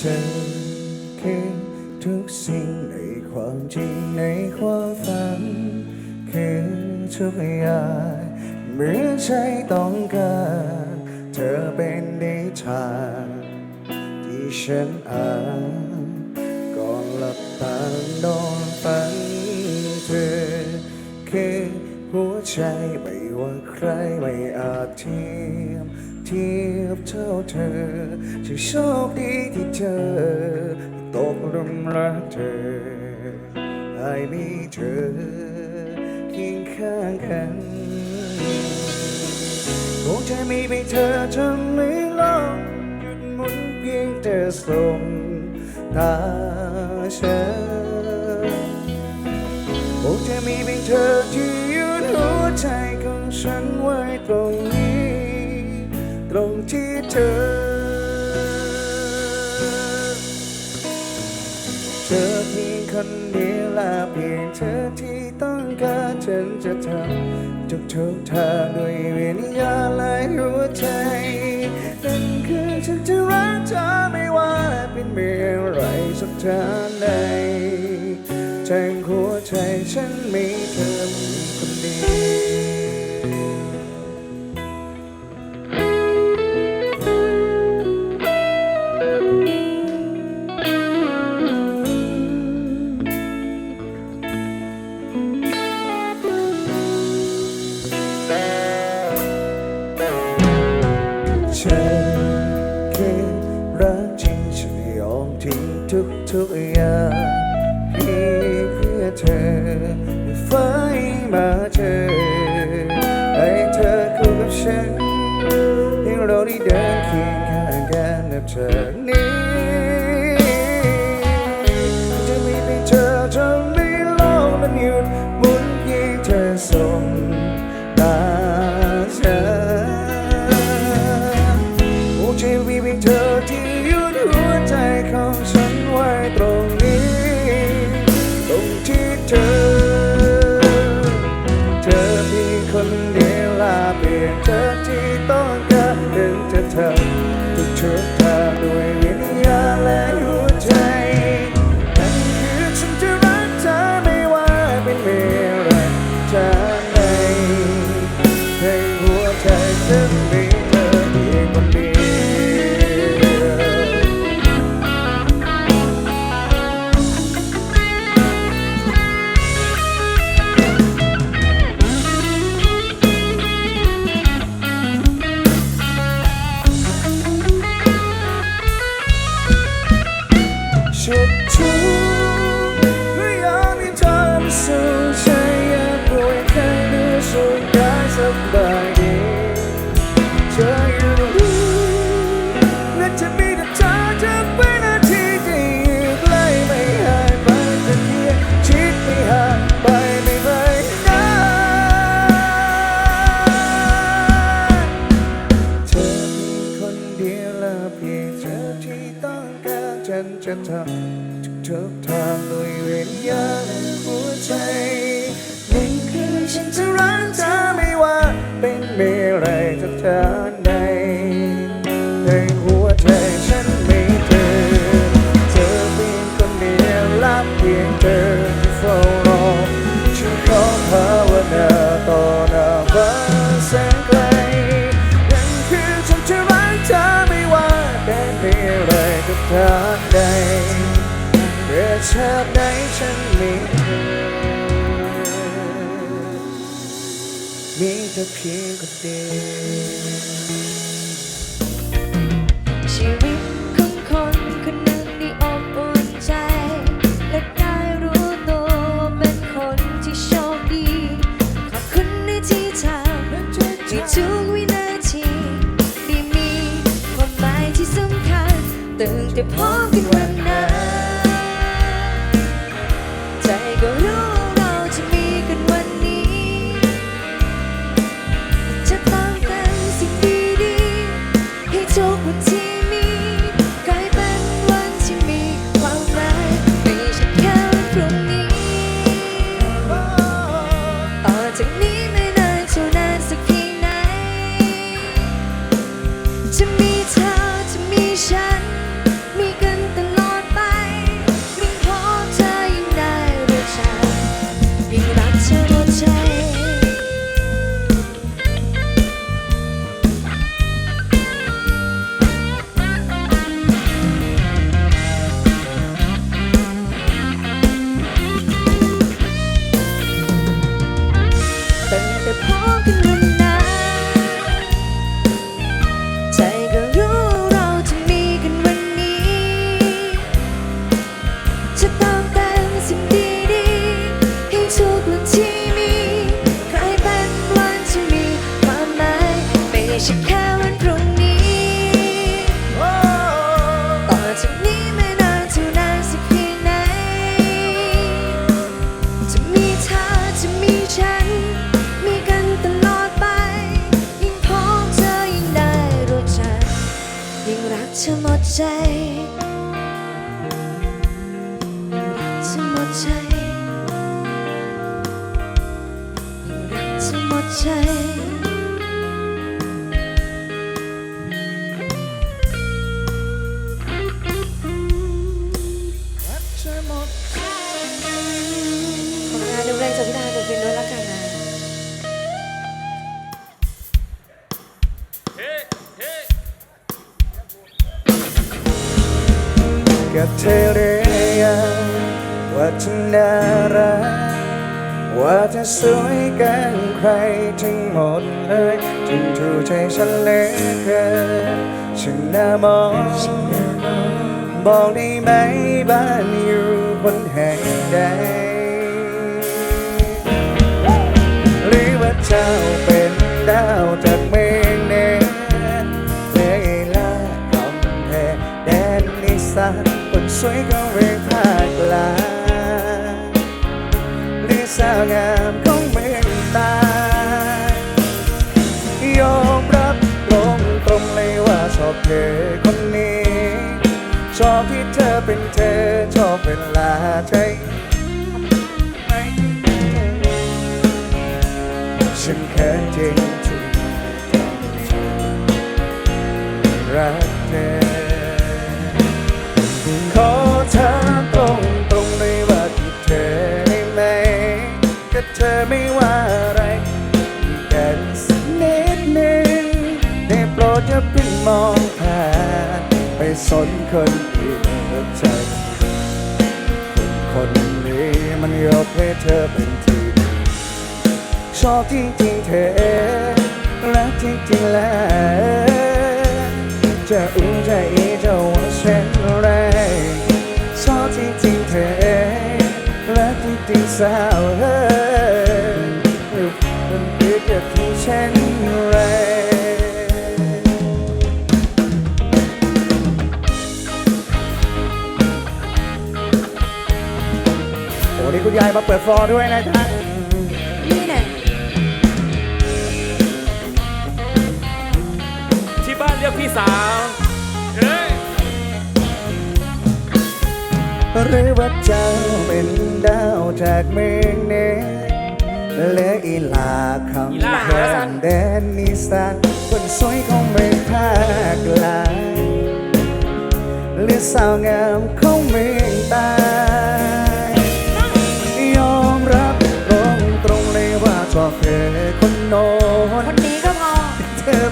เธอคือทุกสิ่งในความจริงในความฝัน คือทุกอย่างเมื่อใจต้องการ เธอเป็นนิทานที่ฉันอ่านก่อนหลับตานอนฝันเธอคือหัวใจไม่ว่าใครไม่อาจเทียม เทียบเท่าเธอจะโชคดีที่เธอตกหลุมรักเธอให้มีเธอเคียงข้างกันคงจะมีเพียงเธอจะไม่ลองหยุดหมุนเพียงแต่ส่งตาฉันคงจะมีเพียงเธอที่ ตรงที่เธอ เธอเพียงคนเดียวและเพียงเธอที่ต้องการฉันจะทำทุกทุกๆทางด้วยวิญญาณและหัวใจ นั่นคือฉันจะรักเธอไม่ว่าเป็นเมื่อไรสักทางใดใจหัวใจฉันมีเธอ มาเจอให้เธอคู่กับฉันให้เราได้เดินเคียงข้างกันนับจากนี้ ละเพียงเธอที่ต้องการฉันจะทำทุกๆทางด้วยวิญญาหัวใจนี่คือฉันจะรักเธอไม่ว่าเป็นเมื่อไรจะทางใดในหัวใจฉันมีเธอ เธอเพียงคนเดียวและเพียงเธอที่เฝ้าาติไหนฉันมีเธอมีเธอเพียงคนเดียวชีวิตของคนคนหนึ่งที่อบอุ่นใจ และได้รู้ตัวว่าเป็นคนที่โชคดี ขอบคุณในที่ทำให้ทุกวินาทีที่มีความหมายที่สำคัญตั้งแต่พบ ธอหมดใจเธอหมดใจดูแรงจากพี่ดาดูเป็นด้วยละกันนะกับเธอ ว่าเธอน่ารักว่าจะสวยเกันใครทั้งหมดเลยจึงถูกใจฉันเหลือเกินฉันน่ามองบอกได้ไหมบ้านอยู่คนแห่งใดหรือว่าเจ้าเป็นดาวจากเมฆเหนือเวลาคำแพงแดนนิสานคนสวยก็เวงภาคกลาง สาวงามของเมืองตายยอมรับตรงตรงเลยว่าชอบเธอคนนี้ ชอบที่เธอเป็นเธอ ชอบเวลาใจไม่ฉันแค่จริง มองผ่านไปสนคนอื่นแล้วใจคนคนนี้มันยกให้เธอเป็นที่ชอบจริงเธอรักจริงแล้วจะอุ้มใจจะว่าเช่นไรชอบจริงเธอรักจริงสาวเฮ้ยมันเกิดจากที่เช่น ไรโอ้นี่คุณยายมาเปิดฟลอร์ด้วยนะจ๊ะนี่แหละที่บ้านเรียกพี่สาวเฮ้ยหรือว่าเจ้าเป็นดาวจากเมฆเนและอีลาคำแดนแดนนิสานคนสวยของเมืองภาคกลางหรือสาวงามของเมืองใต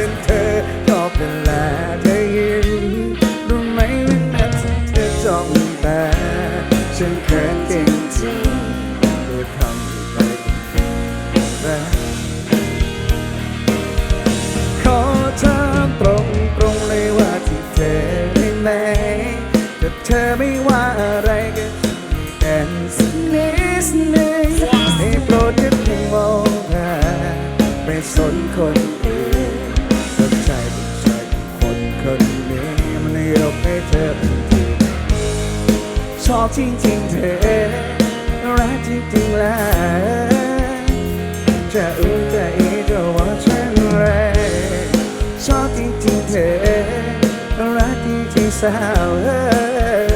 เป็นเธอชอบเวลาเธอยิ้มรู้ไหมว่านัดเธอจ้องแตาฉันเขินจริงจริงๆด้วยคำที่ไม่รักขอถามตรงตรงๆเลยว่าที่เธอได้ไหมแต่เธอไม่ว่าอะไรก็กันสักนิดหนึ่งให้โปรดอย่าเพิ่งมองผ่าไม่สนคน อชอบจริงๆเธอรักจริงๆแล้วจะอุ้มใจจะว่าเช่นไรชอบจริงๆเธอรักจริงๆสาวเอ้ย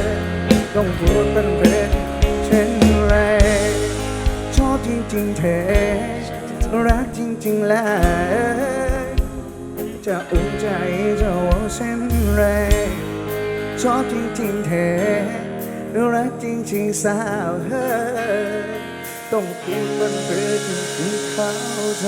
ต้องพูดเป็นเพลงเช่นไรชอบจริงๆเธอรักจริงๆแล้วจะอุ่นใจจะว่าเช่นไร ชอบจริงๆเธอรักจริงๆสาวเฮ้ยต้องพูดบนเรือถึงเข้าใจ